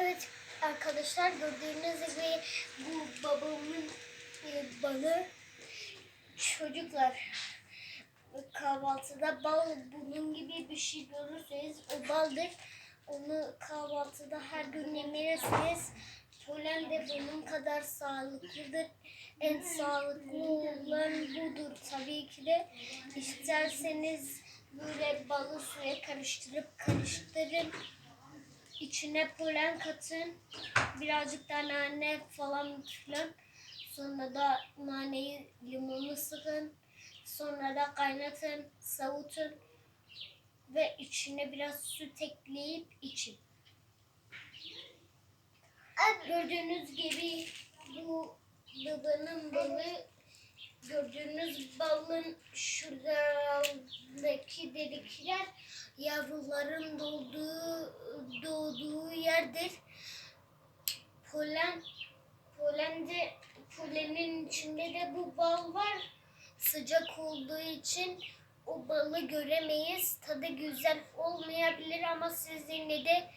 Evet arkadaşlar gördüğünüz gibi bu babamın e, balı çocuklar kahvaltıda bal bunun gibi bir şey görürseniz o baldır. Onu kahvaltıda her gün yemelirsiniz. Polen de bunun kadar sağlıklıdır. En sağlıklı olan budur tabii ki de. İsterseniz böyle balı suya karıştırıp karıştırın. İçine polen katın. Birazcık da nane falan filan. Sonra da naneyi limonlu sıkın. Sonra da kaynatın, savutun. Ve içine biraz süt ekleyip için. Gördüğünüz gibi bu babanın balı gördüğünüz balın şuradaki delikler yavruların doğduğu doğduğu yerdir. Polen polende polenin içinde de bu bal var. Sıcak olduğu için o balı göremeyiz. Tadı güzel olmayabilir ama siz yine de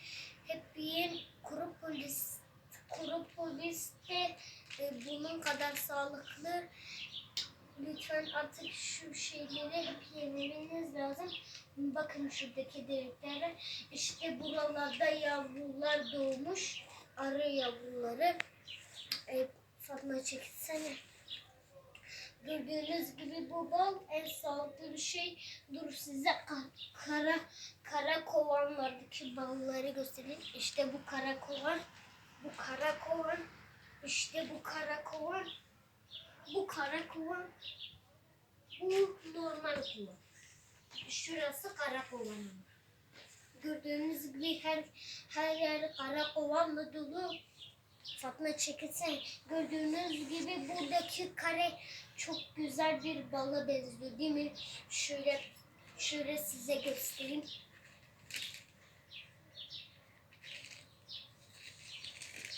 hep yiyin. Kuru polis kuru polis de e, bunun kadar sağlıklı. Lütfen artık şu şeyleri hep yemeniz lazım. Bakın şuradaki deliklere. İşte buralarda yavrular doğmuş. Arı yavruları. E, Fatma çekilsene. Gördüğünüz gibi bu bal en sağlıklı bir şey. Dur size ka- kara kara kovanlardaki balları göstereyim. İşte bu kara kovan. Bu kara kovan. İşte bu kara kovan. Bu kara kovan. Bu normal kovan. Şurası kara kovan. Gördüğünüz gibi her her yer kara kovanla dolu. Fatma çekilsen gördüğünüz gibi buradaki kare çok güzel bir bala benziyor değil mi? Şöyle şöyle size göstereyim.